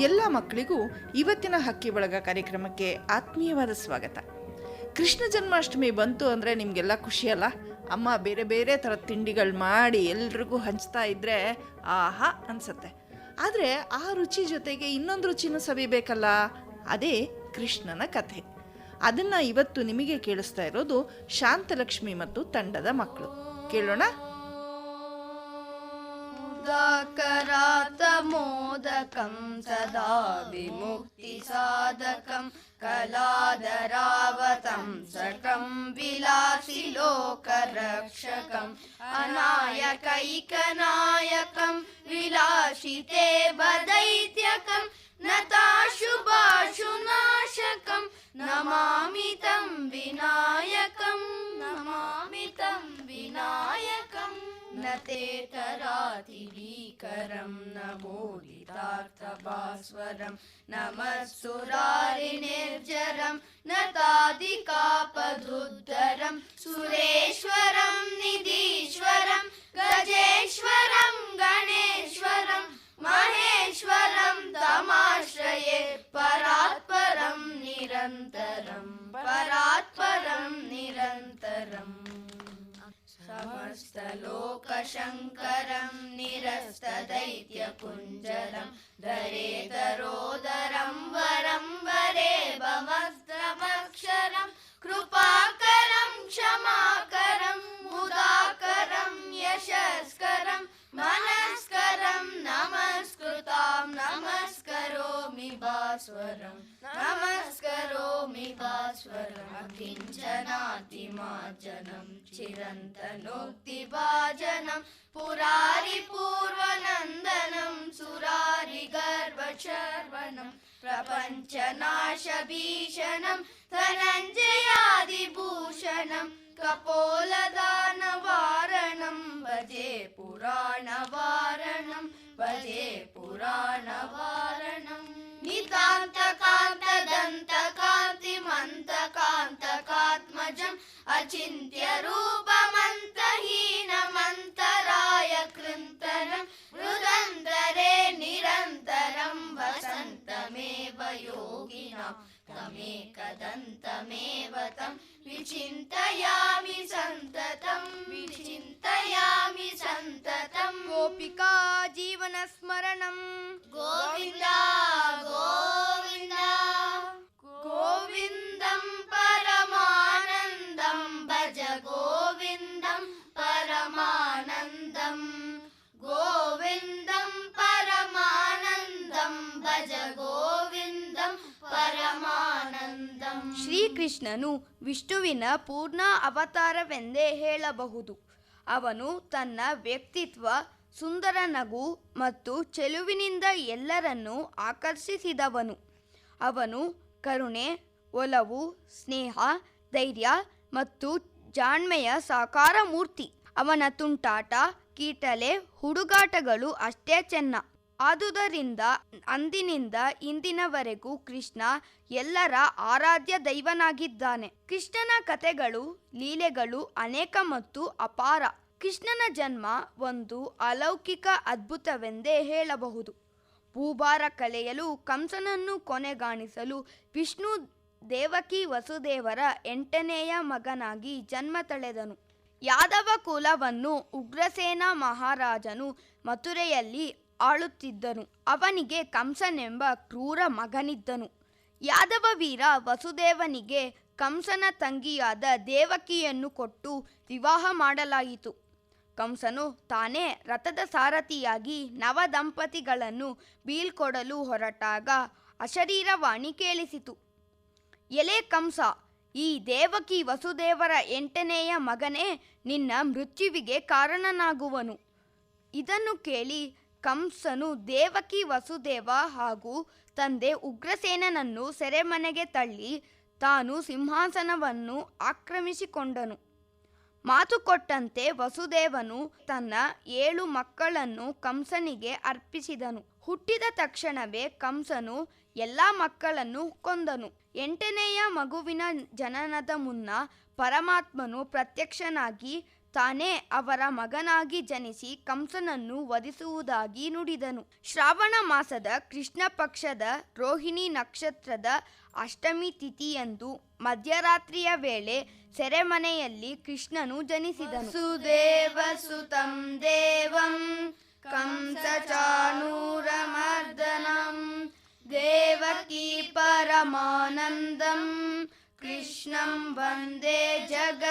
ಎಲ್ಲ ಮಕ್ಕಳಿಗೂ ಇವತ್ತಿನ ಹಕ್ಕಿ ಬಳಗ ಕಾರ್ಯಕ್ರಮಕ್ಕೆ ಆತ್ಮೀಯವಾದ ಸ್ವಾಗತ. ಕೃಷ್ಣ ಜನ್ಮಾಷ್ಟಮಿ ಬಂತು ಅಂದರೆ ನಿಮಗೆಲ್ಲ ಖುಷಿಯಲ್ಲ ಅಮ್ಮ ಬೇರೆ ಬೇರೆ ಥರದ ತಿಂಡಿಗಳು ಮಾಡಿ ಎಲ್ರಿಗೂ ಹಂಚ್ತಾ ಇದ್ದರೆ ಆಹಾ ಅನಿಸುತ್ತೆ. ಆದರೆ ಆ ರುಚಿ ಜೊತೆಗೆ ಇನ್ನೊಂದು ರುಚಿನೂ ಸವಿಬೇಕಲ್ಲ? ಅದೇ ಕೃಷ್ಣನ ಕಥೆ. ಅದನ್ನು ಇವತ್ತು ನಿಮಗೆ ಕೇಳಿಸ್ತಾ ಇರೋದು ಶಾಂತಲಕ್ಷ್ಮಿ ಮತ್ತು ತಂಡದ ಮಕ್ಕಳು. ಕೇಳೋಣ? उदाकरातमोदकं सदा विमुक्तिसाधकं कलादरावतं सकं विलासि लोकरक्षकम् अनायकैकनायकं विलासिते बदैत्यकं नताशुभाशुनाशकं नमामि तं विनायकं नमामि तं विनायकम् न ते तरातिभीकरं न बोधितार्थभास्वरं नमस्सुरारिनिर्जरं न तादिकापदुद्धरं सुरेश्वरं निधीश्वरं गजेश्वरं गणेश्वरं महेश्वरं तमाश्रये परात्परं निरन्तरं परात्परं निरन्तरम् समस्तलोकशङ्करं निरस्तदैत्यकुञ्जरं धरेतरोदरं वरं वरे भवस्त्रमक्षरं कृपाकरं क्षमाकरं मुदाकरं यशस्करं मनस्करं नमस्कृतां नमस्करोमि भास्वरं नमस्करोमि भास्वरं किञ्चनातिमार्जनं चिरन्तनोक्तिभाजनं पुरारिपूर्वनन्दनं सुरारिगर्वशर्वणं प्रपञ्चनाशभीषणं धनञ्जयादिभूषणं कपोलदानवारणं भजे पुराणवारणं भजे पुराणवारणम् नितान्तकान्तदन्तकान्तिमन्तकान्तकात्मजम् अचिन्त्यरूपमन्तहीनमन्तराय कृन्तनं मृदन्तरे निरन्तरं वसन्तमेव योगिनां तमेकदन्तमेव तं विचिन्तयामि सन्ततं। विचिन्तयामि सन्ततं। गोपिका जीवनस्मरणं गोविन्द गोविन्द। गोविन्दं परमानन्दं भज गोविन्दं परमानन्दं ಶ್ರೀಕೃಷ್ಣನು ವಿಷ್ಣುವಿನ ಪೂರ್ಣ ಅವತಾರವೆಂದೇ ಹೇಳಬಹುದು. ಅವನು ತನ್ನ ವ್ಯಕ್ತಿತ್ವ, ಸುಂದರ ನಗು ಮತ್ತು ಚೆಲುವಿನಿಂದ ಎಲ್ಲರನ್ನೂ ಆಕರ್ಷಿಸಿದವನು. ಅವನು ಕರುಣೆ, ಒಲವು, ಸ್ನೇಹ, ಧೈರ್ಯ ಮತ್ತು ಜಾಣ್ಮೆಯ ಸಾಕಾರ ಮೂರ್ತಿ ಅವನ ತುಂಟಾಟ, ಕೀಟಲೆ, ಹುಡುಗಾಟಗಳು ಅಷ್ಟೇ ಚೆನ್ನ. ಆದುದರಿಂದ ಅಂದಿನಿಂದ ಇಂದಿನವರೆಗೂ ಕೃಷ್ಣ ಎಲ್ಲರ ಆರಾಧ್ಯ ದೈವನಾಗಿದ್ದಾನೆ. ಕೃಷ್ಣನ ಕಥೆಗಳು, ಲೀಲೆಗಳು ಅನೇಕ ಮತ್ತು ಅಪಾರ. ಕೃಷ್ಣನ ಜನ್ಮ ಒಂದು ಅಲೌಕಿಕ ಅದ್ಭುತವೆಂದೇ ಹೇಳಬಹುದು. ಭೂಭಾರ ಕಲೆಯಲು ಕಂಸನನ್ನು ಕೊನೆಗಾಣಿಸಲು ವಿಷ್ಣು ದೇವಕಿ ವಸುದೇವರ ಎಂಟನೆಯ ಮಗನಾಗಿ ಜನ್ಮ ತಳೆದನು. ಯಾದವ ಕುಲವನ್ನು ಉಗ್ರಸೇನ ಮಹಾರಾಜನು ಮಥುರೆಯಲ್ಲಿ ಆಳುತ್ತಿದ್ದನು. ಅವನಿಗೆ ಕಂಸನೆಂಬ ಕ್ರೂರ ಮಗನಿದ್ದನು. ಯಾದವ ವೀರ ವಸುದೇವನಿಗೆ ಕಂಸನ ತಂಗಿಯಾದ ದೇವಕಿಯನ್ನು ಕೊಟ್ಟು ವಿವಾಹ ಮಾಡಲಾಯಿತು. ಕಂಸನು ತಾನೇ ರಥದ ಸಾರಥಿಯಾಗಿ ನವದಂಪತಿಗಳನ್ನು ಬೀಳ್ಕೊಡಲು ಹೊರಟಾಗ ಅಶರೀರವಾಣಿ ಕೇಳಿಸಿತು. ಎಲೆ ಕಂಸ, ಈ ದೇವಕಿ ವಸುದೇವರ ಎಂಟನೆಯ ಮಗನೇ ನಿನ್ನ ಮೃತ್ಯುವಿಗೆ ಕಾರಣನಾಗುವನು. ಇದನ್ನು ಕೇಳಿ ಕಂಸನು ದೇವಕಿ ವಸುದೇವ ಹಾಗೂ ತಂದೆ ಉಗ್ರಸೇನನನ್ನು ಸೆರೆಮನೆಗೆ ತಳ್ಳಿ ತಾನು ಸಿಂಹಾಸನವನ್ನು ಆಕ್ರಮಿಸಿಕೊಂಡನು. ಮಾತು ಕೊಟ್ಟಂತೆ ವಸುದೇವನು ತನ್ನ ಏಳು ಮಕ್ಕಳನ್ನು ಕಂಸನಿಗೆ ಅರ್ಪಿಸಿದನು. ಹುಟ್ಟಿದ ತಕ್ಷಣವೇ ಕಂಸನು ಎಲ್ಲ ಮಕ್ಕಳನ್ನು ಕೊಂದನು. ಎಂಟನೆಯ ಮಗುವಿನ ಜನನದ ಮುನ್ನ ಪರಮಾತ್ಮನು ಪ್ರತ್ಯಕ್ಷನಾಗಿ ತಾನೇ ಅವರ ಮಗನಾಗಿ ಜನಿಸಿ ಕಂಸನನ್ನು ವಧಿಸುವುದಾಗಿ ನುಡಿದನು. ಶ್ರಾವಣ ಮಾಸದ ಕೃಷ್ಣ ಪಕ್ಷದ ರೋಹಿಣಿ ನಕ್ಷತ್ರದ ಅಷ್ಟಮಿ ತಿಥಿಯಂದು ಮಧ್ಯರಾತ್ರಿಯ ವೇಳೆ ಸೆರೆಮನೆಯಲ್ಲಿ ಕೃಷ್ಣನು ಜನಿಸಿದನು. ಸುದೇವ ಸುತಂ ದೇವಂ, ಕಂಸ ಚಾಣೂರಮರ್ದನಂ, ದೇವಕಿ ಪರಮಾನಂದಂ, ಕೃಷ್ಣಂ ವಂದೇ ಜಗದ್ಗುರುಂ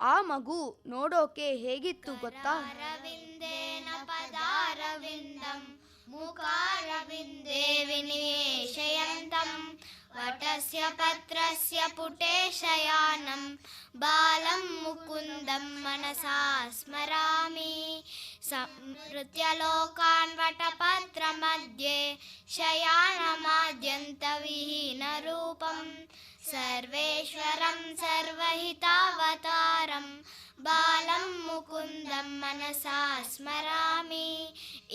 ಆ ಮಗು ನೋಡೋಕೆ ಹೇಗಿತ್ತು ಗೊತ್ತಾ? मुकारविन्दे विनिवेशयन्तं वटस्य पत्रस्य पुटे शयानं बालं मुकुन्दं मनसा स्मरामि संहृत्यलोकान् वटपत्रमध्ये शयानमाद्यन्तविहीनरूपं सर्वेश्वरं सर्वहितावतारं बालं मुकुन्दं मनसा स्मरामि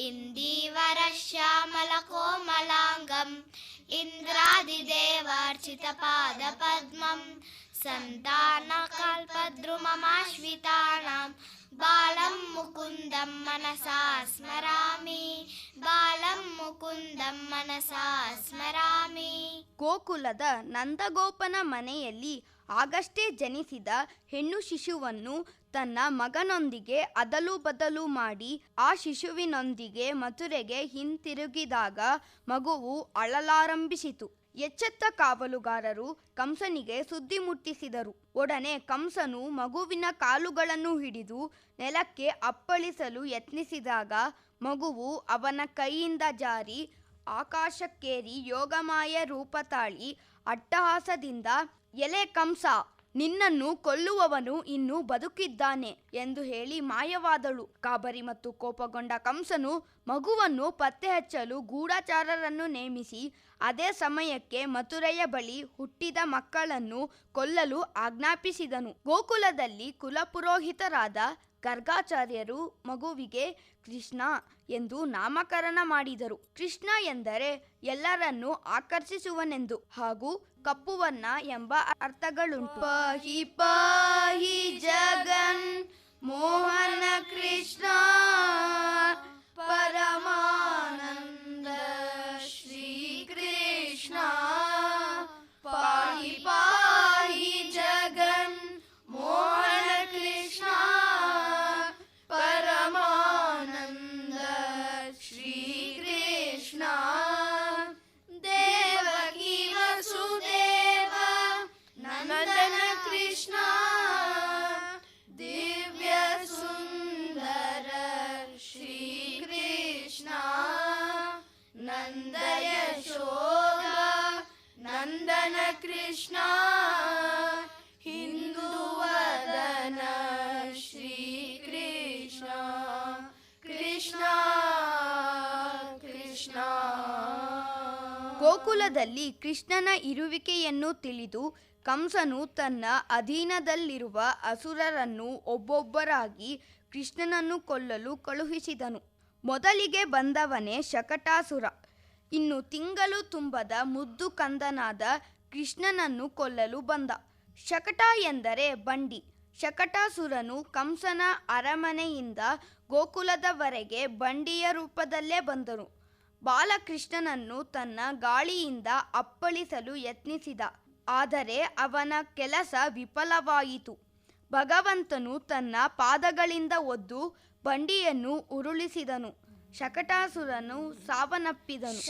इन्दीवरश्यामलकोमलाङ्गम् इन्द्रादिदेवार्चितपादपद्मं सन्तानकल्पद्रुममाश्वितानां बालं मुकुन्दं मनसा स्मरामि बालं मुकुन्दं मनसा स्मरामि ಗೋಕುಲದ ನಂದಗೋಪನ ಮನೆಯಲ್ಲಿ ಆಗಷ್ಟೇ ಜನಿಸಿದ ಹೆಣ್ಣು ಶಿಶುವನ್ನು ತನ್ನ ಮಗನೊಂದಿಗೆ ಅದಲು ಬದಲು ಮಾಡಿ ಆ ಶಿಶುವಿನೊಂದಿಗೆ ಮಥುರೆಗೆ ಹಿಂತಿರುಗಿದಾಗ ಮಗುವು ಅಳಲಾರಂಭಿಸಿತು. ಎಚ್ಚೆತ್ತ ಕಾವಲುಗಾರರು ಕಂಸನಿಗೆ ಸುದ್ದಿ ಮುಟ್ಟಿಸಿದರು. ಒಡನೆ ಕಂಸನು ಮಗುವಿನ ಕಾಲುಗಳನ್ನು ಹಿಡಿದು ನೆಲಕ್ಕೆ ಅಪ್ಪಳಿಸಲು ಯತ್ನಿಸಿದಾಗ ಮಗುವು ಅವನ ಕೈಯಿಂದ ಜಾರಿ ಆಕಾಶಕ್ಕೇರಿ ಯೋಗಮಾಯ ರೂಪ ತಾಳಿ ಅಟ್ಟಹಾಸದಿಂದ ಎಲೆ ಕಂಸ, ನಿನ್ನನ್ನು ಕೊಲ್ಲುವವನು ಇನ್ನು ಬದುಕಿದ್ದಾನೆ ಎಂದು ಹೇಳಿ ಮಾಯವಾದಳು. ಕಾಬರಿ ಮತ್ತು ಕೋಪಗೊಂಡ ಕಂಸನು ಮಗುವನ್ನು ಪತ್ತೆ ಹಚ್ಚಲು ಗೂಢಚಾರರನ್ನು ನೇಮಿಸಿ, ಅದೇ ಸಮಯಕ್ಕೆ ಮಥುರೆಯ ಬಳಿ ಹುಟ್ಟಿದ ಮಕ್ಕಳನ್ನು ಕೊಲ್ಲಲು ಆಜ್ಞಾಪಿಸಿದನು. ಗೋಕುಲದಲ್ಲಿ ಕುಲಪುರೋಹಿತರಾದ ಗರ್ಗಾಚಾರ್ಯರು ಮಗುವಿಗೆ ಕೃಷ್ಣ ಎಂದು ನಾಮಕರಣ ಮಾಡಿದರು. ಕೃಷ್ಣ ಎಂದರೆ ಎಲ್ಲರನ್ನು ಆಕರ್ಷಿಸುವನೆಂದು ಹಾಗೂ ಕಪ್ಪುವನ್ನ ಎಂಬ ಅರ್ಥಗಳುಂಟು. ಪಾಹಿ ಪಾಹಿ ಜಗನ್, ಮೋಹನ ಗೋಕುಲದಲ್ಲಿ ಕೃಷ್ಣನ ಇರುವಿಕೆಯನ್ನು ತಿಳಿದು ಕಂಸನು ತನ್ನ ಅಧೀನದಲ್ಲಿರುವ ಅಸುರರನ್ನು ಒಬ್ಬೊಬ್ಬರಾಗಿ ಕೃಷ್ಣನನ್ನು ಕೊಲ್ಲಲು ಕಳುಹಿಸಿದನು. ಮೊದಲಿಗೆ ಬಂದವನೇ ಶಕಟಾಸುರ. ಇನ್ನು ತಿಂಗಳು ತುಂಬದ ಮುದ್ದು ಕಂದನಾದ ಕೃಷ್ಣನನ್ನು ಕೊಲ್ಲಲು ಬಂದ. ಶಕಟ ಎಂದರೆ ಬಂಡಿ. ಶಕಟಾಸುರನು ಕಂಸನ ಅರಮನೆಯಿಂದ ಗೋಕುಲದವರೆಗೆ ಬಂಡಿಯ ರೂಪದಲ್ಲೇ ಬಂದನು. ಬಾಲಕೃಷ್ಣನನ್ನು ತನ್ನ ಗಾಳಿಯಿಂದ ಅಪ್ಪಳಿಸಲು ಯತ್ನಿಸಿದ, ಆದರೆ ಅವನ ಕೆಲಸ ವಿಫಲವಾಯಿತು. ಭಗವಂತನು ತನ್ನ ಪಾದಗಳಿಂದ ಒದ್ದು ಬಂಡಿಯನ್ನು ಉರುಳಿಸಿದನು. ಶಕಟಾಸುರನು ಸಾವನ್ನಪ್ಪಿದನು.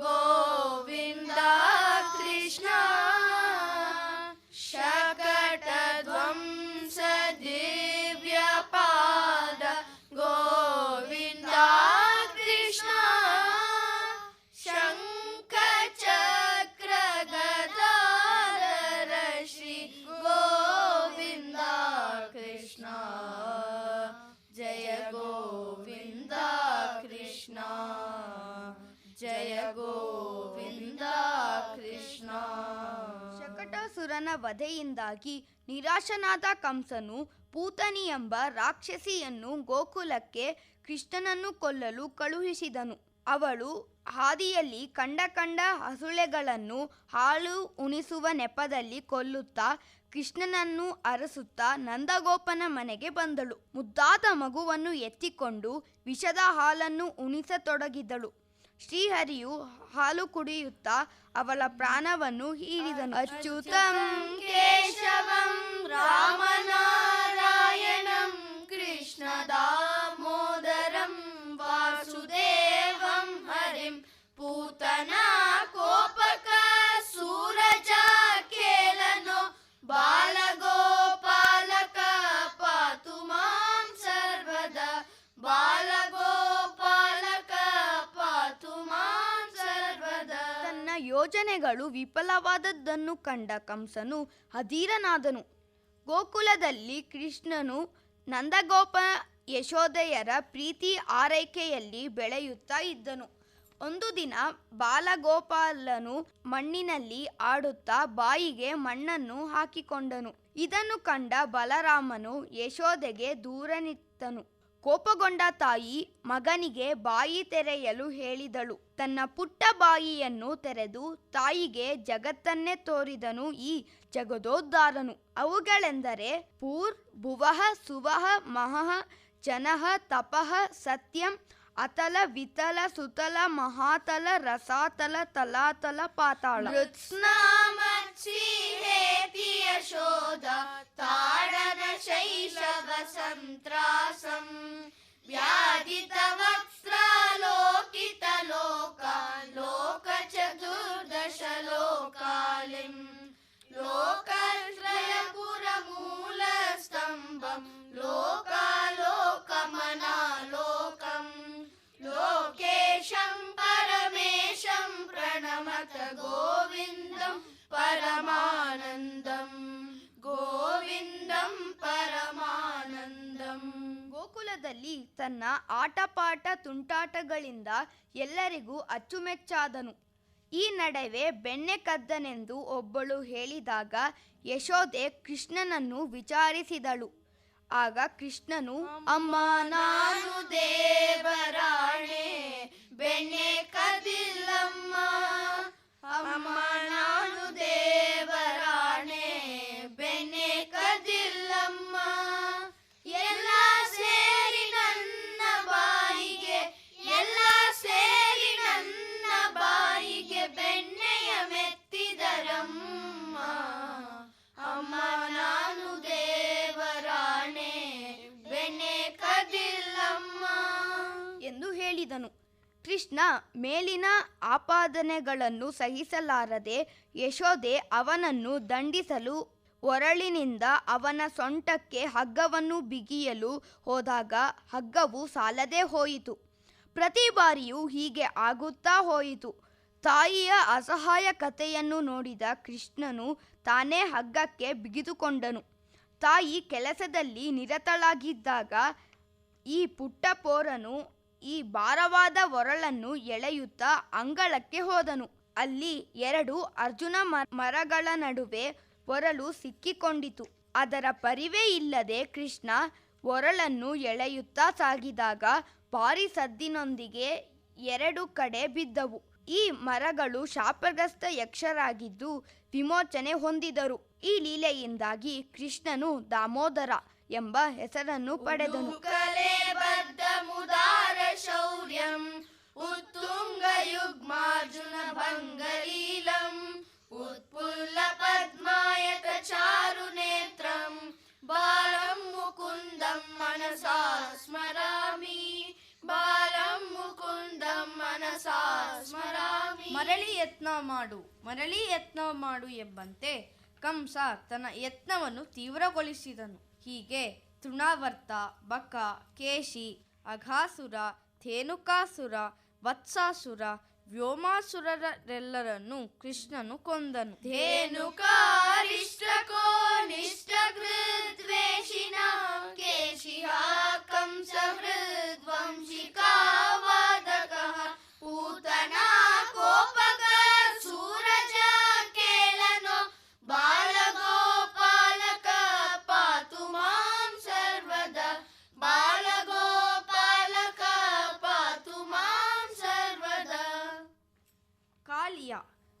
ಗೋವಿಂದ ಕೃಷ್ಣ. ಶಕಟ ಶಕಟಾಸುರನ ವಧೆಯಿಂದಾಗಿ ನಿರಾಶನಾದ ಕಂಸನು ಪೂತನಿ ಎಂಬ ರಾಕ್ಷಸಿಯನ್ನು ಗೋಕುಲಕ್ಕೆ ಕೃಷ್ಣನನ್ನು ಕೊಲ್ಲಲು ಕಳುಹಿಸಿದನು. ಅವಳು ಹಾದಿಯಲ್ಲಿ ಕಂಡ ಕಂಡ ಹಸುಳೆಗಳನ್ನು ಹಾಲು ಉಣಿಸುವ ನೆಪದಲ್ಲಿ ಕೊಲ್ಲುತ್ತಾ ಕೃಷ್ಣನನ್ನು ಅರಸುತ್ತಾ ನಂದಗೋಪನ ಮನೆಗೆ ಬಂದಳು. ಮುದ್ದಾದ ಮಗುವನ್ನು ಎತ್ತಿಕೊಂಡು ವಿಷದ ಹಾಲನ್ನು ಉಣಿಸತೊಡಗಿದಳು. ಶ್ರೀಹರಿಯು ಹಾಲು ಕುಡಿಯುತ್ತಾ ಅವಳ ಪ್ರಾಣವನ್ನು ಹೀರಿದನು. ಅಚ್ಯುತಂ ಕೇಶವಂ ರಾಮನಾರಾಯಣಂ ಕೃಷ್ಣ ಯೋಜನೆಗಳು ವಿಫಲವಾದದ್ದನ್ನು ಕಂಡ ಕಂಸನು ಅಧೀರನಾದನು ಗೋಕುಲದಲ್ಲಿ ಕೃಷ್ಣನು ನಂದಗೋಪ ಯಶೋದೆಯರ ಪ್ರೀತಿ ಆರೈಕೆಯಲ್ಲಿ ಬೆಳೆಯುತ್ತಾ ಇದ್ದನು. ಒಂದು ದಿನ ಬಾಲಗೋಪಾಲನು ಮಣ್ಣಿನಲ್ಲಿ ಆಡುತ್ತಾ ಬಾಯಿಗೆ ಮಣ್ಣನ್ನು ಹಾಕಿಕೊಂಡನು. ಇದನ್ನು ಕಂಡ ಬಲರಾಮನು ಯಶೋದೆಗೆ ದೂರ ನಿತ್ತನು ಕೋಪಗೊಂಡ ತಾಯಿ ಮಗನಿಗೆ ಬಾಯಿ ತೆರೆಯಲು ಹೇಳಿದಳು. ತನ್ನ ಪುಟ್ಟ ಬಾಯಿಯನ್ನು ತೆರೆದು ತಾಯಿಗೆ ಜಗತ್ತನ್ನೇ ತೋರಿದನು ಈ ಜಗದೋದ್ಧಾರನು. ಅವುಗಳೆಂದರೆ ಪೂರ್, ಭುವಃ, ಸುವಃ, ಮಹಃ, ಜನಃ, ತಪಃ, ಸತ್ಯಂ అతల వితల సుతల మహాతల రసాతల తలాతల పాతాళ. మృత్స్నామ శోధ తాడన శైశవ సంత్రాసం వ్యాధిత వక్స్రలోకిత లోక లోక చతుర్దశ లోకాలిం లోకత్రయ పురమూల స్తంభం లోకాలోకమనాలో. ಪರಮಾನಂದಂ ಗೋವಿಂದಂ ಪರಮಾನಂದಂ ಗೋಕುಲದಲ್ಲಿ ತನ್ನ ಆಟಪಾಠ ತುಂಟಾಟಗಳಿಂದ ಎಲ್ಲರಿಗೂ ಅಚ್ಚುಮೆಚ್ಚಾದನು. ಈ ನಡುವೆ ಬೆಣ್ಣೆ ಕದ್ದನೆಂದು ಒಬ್ಬಳು ಹೇಳಿದಾಗ ಯಶೋದೆ ಕೃಷ್ಣನನ್ನು ವಿಚಾರಿಸಿದಳು. ಆಗ ಕೃಷ್ಣನು ಅಮ್ಮ ನಾನು ದೇವರಾಣೆ ಬೆಣ್ಣೆ ಕದಿಲ್ಲಮ್ಮ ಅಮ್ಮ ನಾನು ದೇವರಾಣೆ ಬೆನೆ ಕದಿಲ್ಲಮ್ಮ. ಎಲ್ಲ ಸೇರಿ ನನ್ನ ಬಾಯಿಗೆ, ಎಲ್ಲ ಸೇರಿ ನನ್ನ ಬಾಯಿಗೆ ಬೆಣ್ಣೆಯ ಮೆತ್ತಿದರಮ್ಮ. ಅಮ್ಮ ನಾನು ದೇವರಾಣೆ ಬೆಣ್ಣೆ ಕದಿಲ್ಲಮ್ಮ. ಎಂದು ಹೇಳಿದನು. ಕೃಷ್ಣ ಮೇಲಿನ ಆಪಾದನೆಗಳನ್ನು ಸಹಿಸಲಾರದೆ ಯಶೋದೆ ಅವನನ್ನು ದಂಡಿಸಲು ಒರಳಿನಿಂದ ಅವನ ಸೊಂಟಕ್ಕೆ ಹಗ್ಗವನ್ನು ಬಿಗಿಯಲು ಹೋದಾಗ ಹಗ್ಗವು ಸಾಲದೆ ಹೋಯಿತು. ಪ್ರತಿ ಬಾರಿಯೂ ಹೀಗೆ ಆಗುತ್ತಾ ಹೋಯಿತು. ತಾಯಿಯ ಅಸಹಾಯ ಕಥೆಯನ್ನು ನೋಡಿದ ಕೃಷ್ಣನು ತಾನೇ ಹಗ್ಗಕ್ಕೆ ಬಿಗಿದುಕೊಂಡನು. ತಾಯಿ ಕೆಲಸದಲ್ಲಿ ನಿರತಳಾಗಿದ್ದಾಗ ಈ ಪುಟ್ಟ ಪೋರನು ಈ ಭಾರವಾದ ಒರಳನ್ನು ಎಳೆಯುತ್ತಾ ಅಂಗಳಕ್ಕೆ ಹೋದನು. ಅಲ್ಲಿ ಎರಡು ಅರ್ಜುನ ಮರಗಳ ನಡುವೆ ಒರಳು ಸಿಕ್ಕಿಕೊಂಡಿತು. ಅದರ ಪರಿವೇ ಇಲ್ಲದೆ ಕೃಷ್ಣ ಒರಳನ್ನು ಎಳೆಯುತ್ತಾ ಸಾಗಿದಾಗ ಭಾರಿ ಸದ್ದಿನೊಂದಿಗೆ ಎರಡು ಕಡೆ ಬಿದ್ದವು. ಈ ಮರಗಳು ಶಾಪಗ್ರಸ್ತ ಯಕ್ಷರಾಗಿದ್ದು ವಿಮೋಚನೆ ಹೊಂದಿದರು. ಈ ಲೀಲೆಯಿಂದಾಗಿ ಕೃಷ್ಣನು ದಾಮೋದರ ಎಂಬ ಹೆಸರನ್ನು ಪಡೆದನು. ಮುದಾರ ಶೌರ್ಯಂ ಉತ್ತುಂಗ ಯುಗ್ಮಾರ್ಜುನ ಭಂಗಲೀಲಂ ಉತ್ಪುಲ್ಲ ಪದ್ಮಾಯತ ಚಾರು ನೇತ್ರಂ ಬಾಲಂ ಮುಕುಂದಂ ಮನಸಾ ಸ್ಮರಾಮಿ ಬಾಲಂ ಮುಕುಂದಂ ಮನಸಾ ಸ್ಮರಾಮಿ. ಮರಳಿ ಯತ್ನ ಮಾಡು ಮರಳಿ ಯತ್ನ ಮಾಡು ಎಂಬಂತೆ ಕಂಸ ತನ್ನ ಯತ್ನವನ್ನು ತೀವ್ರಗೊಳಿಸಿದನು. ಹೀಗೆ ತೃಣಾವರ್ತ, ಬಕ, ಕೇಶಿ, ಅಘಾಸುರ ಧೇನುಕಾಸುರ ವತ್ಸಾಸುರ, ವ್ಯೋಮಾಸುರರೆಲ್ಲರನ್ನು ಕೃಷ್ಣನು ಕೊಂದನು. ಧೇನುಕಾರಿಷ್ಟಕೋ ನಿಷ್ಠಕೃದ್ವೇಷಿಣ ಕೇಶಿಹ ಕಂಸ ಹೃದ್ವಂಶಿಕಾವಾದಕಃ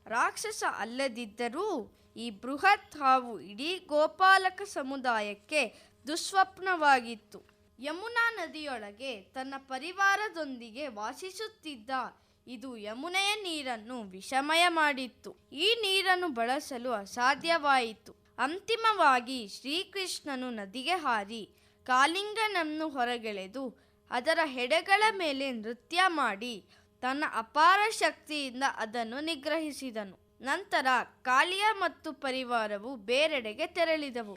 ರಾಕ್ಷಸ ಅಲ್ಲದಿದ್ದರೂ ಈ ಬೃಹತ್ ಹಾವು ಇಡೀ ಗೋಪಾಲಕ ಸಮುದಾಯಕ್ಕೆ ದುಸ್ವಪ್ನವಾಗಿತ್ತು. ಯಮುನಾ ನದಿಯೊಳಗೆ ತನ್ನ ಪರಿವಾರದೊಂದಿಗೆ ವಾಸಿಸುತ್ತಿದ್ದ ಇದು ಯಮುನೆಯ ನೀರನ್ನು ವಿಷಮಯ ಮಾಡಿತ್ತು. ಈ ನೀರನ್ನು ಬಳಸಲು ಅಸಾಧ್ಯವಾಯಿತು. ಅಂತಿಮವಾಗಿ ಶ್ರೀಕೃಷ್ಣನು ನದಿಗೆ ಹಾರಿ ಕಾಲಿಂಗನನ್ನು ಹೊರಗೆಳೆದು ಅದರ ಹೆಡೆಗಳ ಮೇಲೆ ನೃತ್ಯ ಮಾಡಿ ತನ್ನ ಅಪಾರ ಶಕ್ತಿಯಿಂದ ಅದನ್ನು ನಿಗ್ರಹಿಸಿದನು. ನಂತರ ಕಾಳಿಯ ಮತ್ತು ಪರಿವಾರವು ಬೇರೆಡೆಗೆ ತೆರಳಿದವು.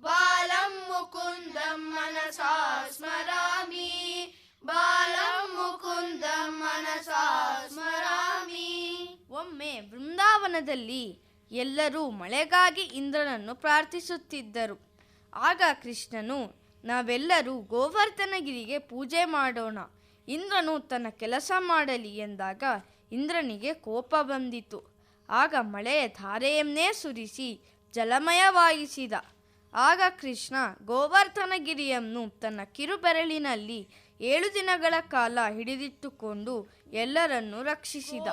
ಬಾಲಂ ಮುಕುಂದಂ ಮನಸಾ ಸ್ಮರಾಮಿ ಬೃಂದಾವನದಲ್ಲಿ ಎಲ್ಲರೂ ಮಳೆಗಾಗಿ ಇಂದ್ರನನ್ನು ಪ್ರಾರ್ಥಿಸುತ್ತಿದ್ದರು. ಆಗ ಕೃಷ್ಣನು, ನಾವೆಲ್ಲರೂ ಗೋವರ್ಧನಗಿರಿಗೆ ಪೂಜೆ ಮಾಡೋಣ. ಇಂದ್ರನು ತನ್ನ ಕೆಲಸ ಮಾಡಲಿ ಎಂದಾಗ ಇಂದ್ರನಿಗೆ ಕೋಪ ಬಂದಿತು. ಆಗ ಮಳೆಯ ಧಾರೆಯನ್ನೇ ಸುರಿಸಿ ಜಲಮಯವಾಗಿಸಿದ. ಆಗ ಕೃಷ್ಣ ಗೋವರ್ಧನಗಿರಿಯನ್ನು ತನ್ನ ಕಿರುಬೆರಳಿನಲ್ಲಿ ಏಳು ದಿನಗಳ ಕಾಲ ಹಿಡಿದಿಟ್ಟುಕೊಂಡು ಎಲ್ಲರನ್ನೂ ರಕ್ಷಿಸಿದ.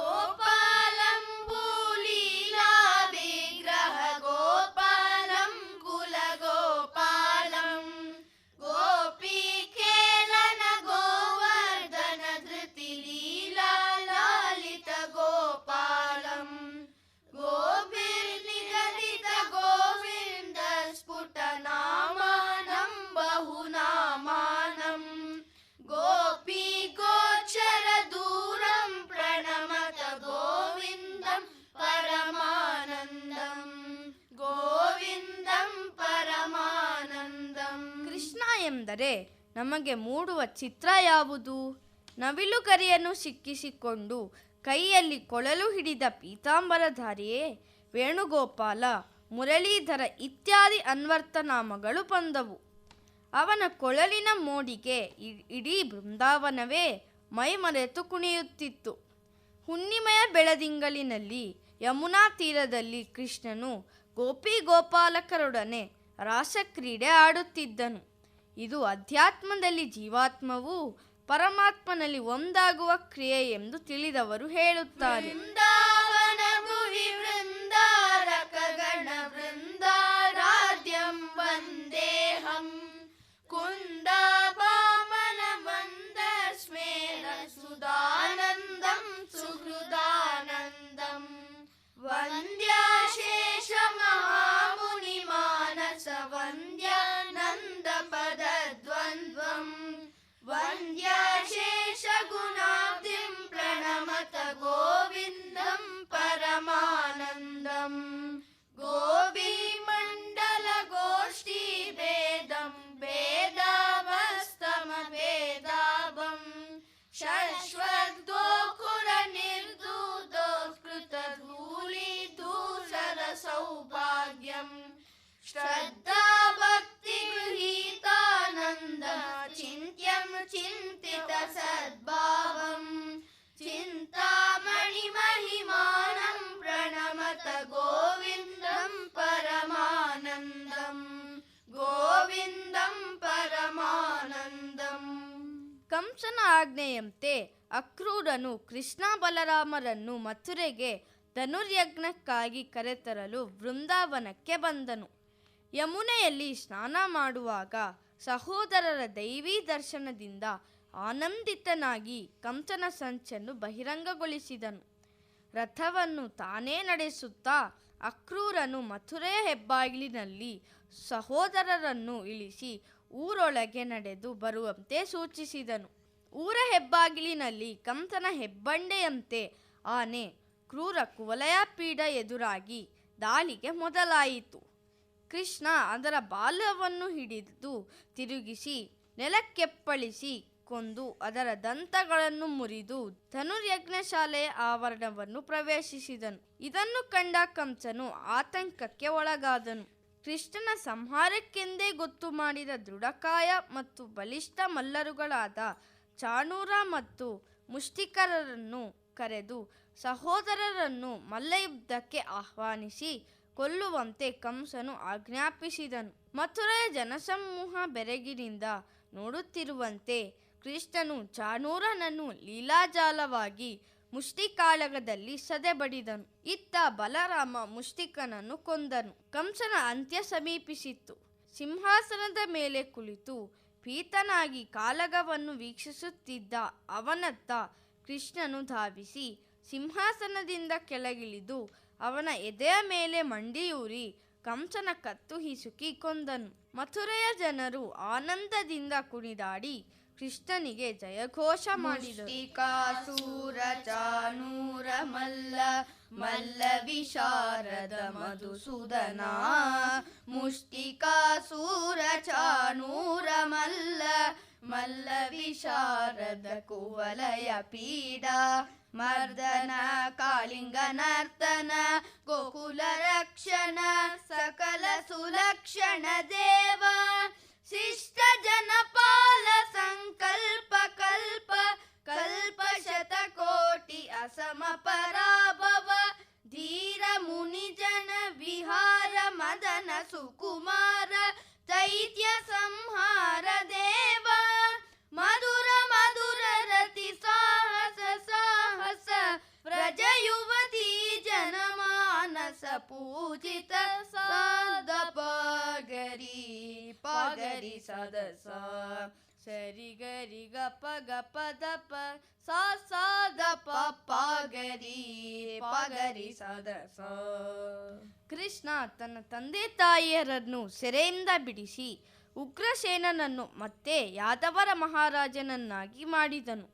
ಎಂದರೆ ನಮಗೆ ಮೂಡುವ ಚಿತ್ರ ಯಾವುದು? ನವಿಲು ಕರಿಯನ್ನು ಸಿಕ್ಕಿಸಿಕೊಂಡು ಕೈಯಲ್ಲಿ ಕೊಳಲು ಹಿಡಿದ ಪೀತಾಂಬರಧಾರಿಯೇ, ವೇಣುಗೋಪಾಲ, ಮುರಳೀಧರ ಇತ್ಯಾದಿ ಅನ್ವರ್ಥನಾಮಗಳು ಬಂದವು. ಅವನ ಕೊಳಲಿನ ಮೋಡಿಗೆ ಇಡೀ ಬೃಂದಾವನವೇ ಮೈಮರೆತು ಕುಣಿಯುತ್ತಿತ್ತು. ಹುಣ್ಣಿಮೆಯ ಬೆಳದಿಂಗಳಿನಲ್ಲಿ ಯಮುನಾ ತೀರದಲ್ಲಿ ಕೃಷ್ಣನು ಗೋಪಿ ಗೋಪಾಲಕರೊಡನೆ ರಾಸಕ್ರೀಡೆ ಆಡುತ್ತಿದ್ದನು. ಇದು ಅಧ್ಯಾತ್ಮದಲ್ಲಿ ಜೀವಾತ್ಮವು ಪರಮಾತ್ಮನಲ್ಲಿ ಒಂದಾಗುವ ಕ್ರಿಯೆ ಎಂದು ತಿಳಿದವರು ಹೇಳುತ್ತಾರೆ. ವೃಂದಾವನ ಗುಹಿ ವೃಂದಾರ ಕಗಣ ವೃಂದಾರಾಧ್ಯಂ ವಂದೇಹಂ. ಕುಂದ ಪಾಮನ ಮಂದ ಸ್ಮೇನ ಸುಧಾನಂದಂ ಸುಹೃದಾನಂದಂ. ವಂದ ಕಂಸನ ಆಜ್ಞೆಯಂತೆ ಅಕ್ರೂರನು ಕೃಷ್ಣ ಬಲರಾಮರನ್ನು ಮಥುರೆಗೆ ಧನುರ್ಯಜ್ಞಕ್ಕಾಗಿ ಕರೆತರಲು ಬೃಂದಾವನಕ್ಕೆ ಬಂದನು. ಯಮುನೆಯಲ್ಲಿ ಸ್ನಾನ ಮಾಡುವಾಗ ಸಹೋದರರ ದೈವಿ ದರ್ಶನದಿಂದ ಆನಂದಿತನಾಗಿ ಕಂಸನ ಸಂಚನ್ನು ಬಹಿರಂಗಗೊಳಿಸಿದನು. ರಥವನ್ನು ತಾನೇ ನಡೆಸುತ್ತಾ ಅಕ್ರೂರನು ಮಥುರೆಯ ಹೆಬ್ಬಾಗಿಲಿನಲ್ಲಿ ಸಹೋದರರನ್ನು ಇಳಿಸಿ ಊರೊಳಗೆ ನಡೆದು ಬರುವಂತೆ ಸೂಚಿಸಿದನು. ಊರ ಹೆಬ್ಬಾಗಿಲಿನಲ್ಲಿ ಕಂಸನ ಹೆಬ್ಬಂಡೆಯಂತೆ ಆನೆ, ಕ್ರೂರ ಕುವಲಯಪೀಡ ಎದುರಾಗಿ ದಾಳಿಗೆ ಮೊದಲಾಯಿತು. ಕೃಷ್ಣ ಅದರ ಬಾಲವನ್ನು ಹಿಡಿದು ತಿರುಗಿಸಿ, ನೆಲಕ್ಕೆಪ್ಪಳಿಸಿ ಕೊಂದು ಅದರ ದಂತಗಳನ್ನು ಮುರಿದು ಧನುರ್ಯಜ್ಞಶಾಲೆಯ ಆವರಣವನ್ನು ಪ್ರವೇಶಿಸಿದನು. ಇದನ್ನು ಕಂಡ ಕಂಸನು ಆತಂಕಕ್ಕೆ ಒಳಗಾದನು. ಕೃಷ್ಣನ ಸಂಹಾರಕ್ಕೆಂದೇ ಗೊತ್ತು ಮಾಡಿದ ದೃಢಕಾಯ ಮತ್ತು ಬಲಿಷ್ಠ ಮಲ್ಲರುಗಳಾದ ಚಾಣೂರ ಮತ್ತು ಮುಷ್ಟಿಕರರನ್ನು ಕರೆದು ಸಹೋದರರನ್ನು ಮಲ್ಲಯುದ್ಧಕ್ಕೆ ಆಹ್ವಾನಿಸಿ ಕೊಲ್ಲುವಂತೆ ಕಂಸನು ಆಜ್ಞಾಪಿಸಿದನು. ಮಥುರೆಯ ಜನಸಮೂಹ ಬೆರಗಿನಿಂದ ನೋಡುತ್ತಿರುವಂತೆ ಕೃಷ್ಣನು ಚಾಣೂರನನ್ನು ಲೀಲಾಜಾಲವಾಗಿ ಮುಷ್ಟಿಕಾಳಗದಲ್ಲಿ ಸದೆಬಡಿದನು ಇತ್ತ ಬಲರಾಮ ಮುಷ್ಟಿಕನನ್ನು ಕೊಂದನು. ಕಂಸನ ಅಂತ್ಯ ಸಮೀಪಿಸಿತ್ತು. ಸಿಂಹಾಸನದ ಮೇಲೆ ಕುಳಿತು ಪೀತನಾಗಿ ಕಾಳಗವನ್ನು ವೀಕ್ಷಿಸುತ್ತಿದ್ದ ಅವನತ್ತ ಕೃಷ್ಣನು ಧಾವಿಸಿ ಸಿಂಹಾಸನದಿಂದ ಕೆಳಗಿಳಿದು ಅವನ ಎದೆಯ ಮೇಲೆ ಮಂಡಿಯೂರಿ ಕಂಸನ ಕತ್ತು ಹಿಸುಕಿ ಕೊಂದನು. ಮಥುರೆಯ ಜನರು ಆನಂದದಿಂದ ಕುಣಿದಾಡಿ ಕೃಷ್ಣನಿಗೆ ಜಯಘೋಷ ಮಾಡಿದರು. ಮುಷ್ಟಿಕಾಸೂರ ಚಾನೂರ ಮಲ್ಲ ಮಲ್ಲ ವಿಶಾರದ ಮಧುಸೂದನ. ಮುಷ್ಟಿಕಾಸೂರ ಚಾನೂರ ಮಲ್ಲ ಮಲ್ಲ ವಿಶಾರದ ಕುವಲಯ ಪೀಡ. ಮರ್ದನ ಕಾಳಿಂಗ ನರ್ತನ ಗೋಕುಲ ರಕ್ಷಣ, ಸಕಲ ಸುಲಕ್ಷಣ ದೇವ. शिष्ट जन पाल सङ्कल्प कल्प कल्प शत कोटि विहार मदन सुख ಸದಸ ಸರಿ ಗರಿ ಗ ಪ ಗ ಪ ದ ಪ ಸಾ ಸಾ ದ ಪ ಪ ಪಗರಿ ದ, ಸ. ಕೃಷ್ಣ ತನ್ನ ತಂದೆ ತಾಯಿಯರನ್ನು ಸೆರೆಯಿಂದ ಬಿಡಿಸಿ ಉಗ್ರಸೇನನನ್ನು ಮತ್ತೆ ಯಾದವರ ಮಹಾರಾಜನನ್ನಾಗಿ ಮಾಡಿದನು.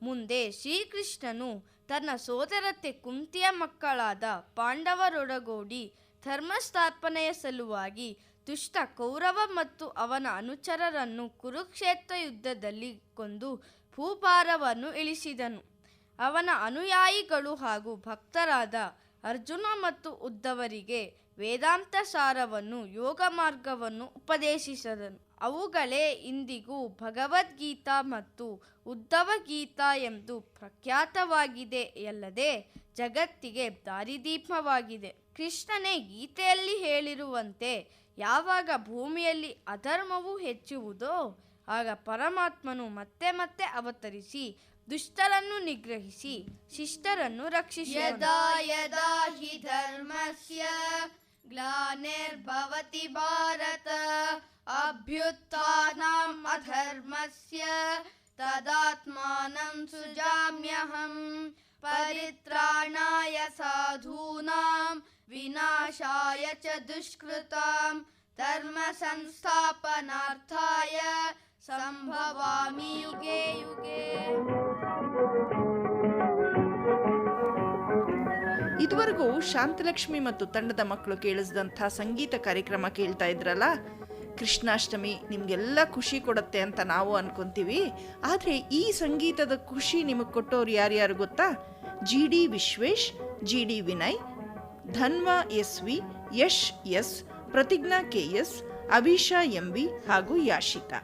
ಮುಂದೆ ಶ್ರೀಕೃಷ್ಣನು ತನ್ನ ಸೋದರತೆ ಕುಂತಿಯ ಮಕ್ಕಳಾದ ಪಾಂಡವರೊಡಗೂಡಿ ಧರ್ಮಸ್ಥಾಪನೆಯ ಸಲುವಾಗಿ ದುಷ್ಟ ಕೌರವ ಮತ್ತು ಅವನ ಅನುಚರರನ್ನು ಕುರುಕ್ಷೇತ್ರ ಯುದ್ಧದಲ್ಲಿ ಕೊಂದು ಭೂಭಾರವನ್ನು ಇಳಿಸಿದನು. ಅವನ ಅನುಯಾಯಿಗಳು ಹಾಗೂ ಭಕ್ತರಾದ ಅರ್ಜುನ ಮತ್ತು ಉದ್ದವರಿಗೆ ವೇದಾಂತ ಸಾರವನ್ನು ಯೋಗ ಮಾರ್ಗವನ್ನು ಉಪದೇಶಿಸಿದನು. ಅವುಗಳೇ ಇಂದಿಗೂ ಭಗವದ್ಗೀತಾ ಮತ್ತು ಉದ್ದವ ಗೀತಾ ಎಂದು ಪ್ರಖ್ಯಾತವಾಗಿದೆ ಅಲ್ಲದೆ ಜಗತ್ತಿಗೆ ದಾರಿದೀಪವಾಗಿದೆ. ಕೃಷ್ಣನೇ ಗೀತೆಯಲ್ಲಿ ಹೇಳಿರುವಂತೆ ಯಾವಾಗ ಭೂಮಿಯಲ್ಲಿ ಅಧರ್ಮವು ಹೆಚ್ಚುವುದೋ ಆಗ ಪರಮಾತ್ಮನು ಮತ್ತೆ ಮತ್ತೆ ಅವತರಿಸಿ ದುಷ್ಟರನ್ನು ನಿಗ್ರಹಿಸಿ ಶಿಷ್ಟರನ್ನು ರಕ್ಷಿಸಿ ಯದಾ ಧರ್ಮಸ್ಯ ಗ್ಲಾನಿರ್ಭವತಿ ಭಾರತ ಅಭ್ಯುತ್ಥಾನಾಂ ಅಧರ್ಮಸ್ಯ ತದಾತ್ಮಾನಂ ಸುಜಾಮ್ಯಹಂ ಪರಿತ್ರಾಣಾಯ ಸಾಧೂನಾಂ ಚ ದುಷ್ಕೃತಾಂ ಧರ್ಮ ಸಂಸ್ಥಾಪನಾರ್ಥಾಯ ಸಂಭವಾಮಿ ಯುಗೆ ಯುಗೆ. ಇದುವರೆಗೂ ಶಾಂತಲಕ್ಷ್ಮಿ ಮತ್ತು ತಂಡದ ಮಕ್ಕಳು ಕೇಳಿಸಿದಂಥ ಸಂಗೀತ ಕಾರ್ಯಕ್ರಮ ಕೇಳ್ತಾ ಇದ್ರಲ್ಲ? ಕೃಷ್ಣಾಷ್ಟಮಿ ನಿಮಗೆಲ್ಲ ಖುಷಿ ಕೊಡುತ್ತೆ ಅಂತ ನಾವು ಅನ್ಕೊಂತೀವಿ. ಆದರೆ ಈ ಸಂಗೀತದ ಖುಷಿ ನಿಮಗೆ ಕೊಟ್ಟವ್ರು ಯಾರ್ಯಾರು ಗೊತ್ತಾ? G D Vishwesh, G D Vinay Dhanva S V Yash S Pratijna K S Abhisha M B ಹಾಗೂ ಯಾಶಿಕಾ.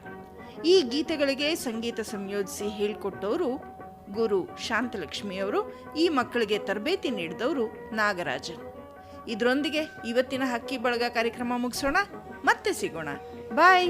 ಈ ಗೀತೆಗಳಿಗೆ ಸಂಗೀತ ಸಂಯೋಜಿಸಿ ಹೇಳಿಕೊಟ್ಟವರು ಗುರು ಶಾಂತಲಕ್ಷ್ಮಿಯವರು ಈ ಮಕ್ಕಳಿಗೆ ತರಬೇತಿ ನೀಡಿದವರು ನಾಗರಾಜನ್ ಇದರೊಂದಿಗೆ ಇವತ್ತಿನ ಹಕ್ಕಿ ಬಳಗ ಕಾರ್ಯಕ್ರಮ ಮುಗಿಸೋಣ, ಮತ್ತೆ ಸಿಗೋಣ. ಬಾಯ್!